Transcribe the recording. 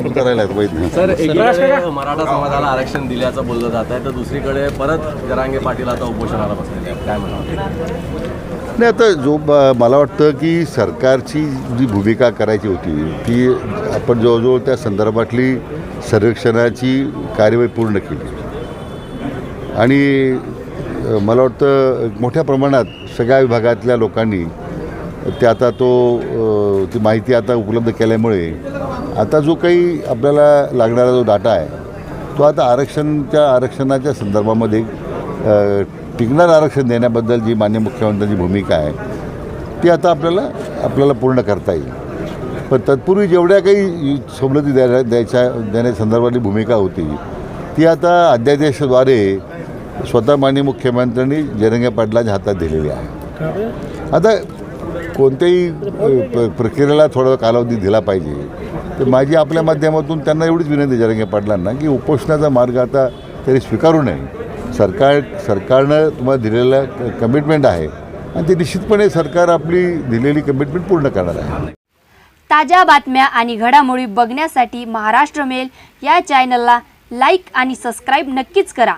करायला सर एकीकडे मराठा समाजाला आरक्षण दिल्याचं बोललं जात आहे तर दुसरीकडे परत जरांगे पाटील आता उपोषणाला बसलेले काय म्हणाल? नाही आता जो मला वाटतं की सरकारची जी भूमिका करायची होती ती आपण जवळजवळ त्या संदर्भातली सर्वेक्षणाची कार्यवाही पूर्ण केली. आणि मला वाटतं मोठ्या प्रमाणात सगळ्या विभागातल्या लोकांनी ते आता तो ती माहिती आता उपलब्ध केल्यामुळे आता जो काही आपल्याला लागणारा जो डाटा आहे तो आता आरक्षणच्या आरक्षणाच्या संदर्भामध्ये टिकणार आरक्षण देण्याबद्दल जी मान्य मुख्यमंत्र्यांची भूमिका आहे ती आता आपल्याला आपल्याला पूर्ण करता येईल. पण तत्पूर्वी जेवढ्या काही सवलती द्यायला द्यायच्या देण्यासंदर्भातली भूमिका होती ती आता अध्यादेशाद्वारे स्वतः माननीय मुख्यमंत्र्यांनी जरंगे पाटलांच्या हातात दिलेली आहे. आता कोणत्याही प्रक्रियेला थोडा कालावधी दिला पाहिजे. तर माझी आपल्या माध्यमातून त्यांना एवढीच विनंती जरंगे पाटलांना की उपोषणाचा मार्ग आता तरी स्वीकारू नये. सरकार सरकारनं तुम्हाला दिलेलं कमिटमेंट आहे आणि ते निश्चितपणे सरकार आपली दिलेली कमिटमेंट पूर्ण करणार आहे. ताज्या बातम्या आणि घडामोडी बघण्यासाठी महाराष्ट्र मेल या चॅनलला लाईक आणि सबस्क्राईब नक्कीच करा.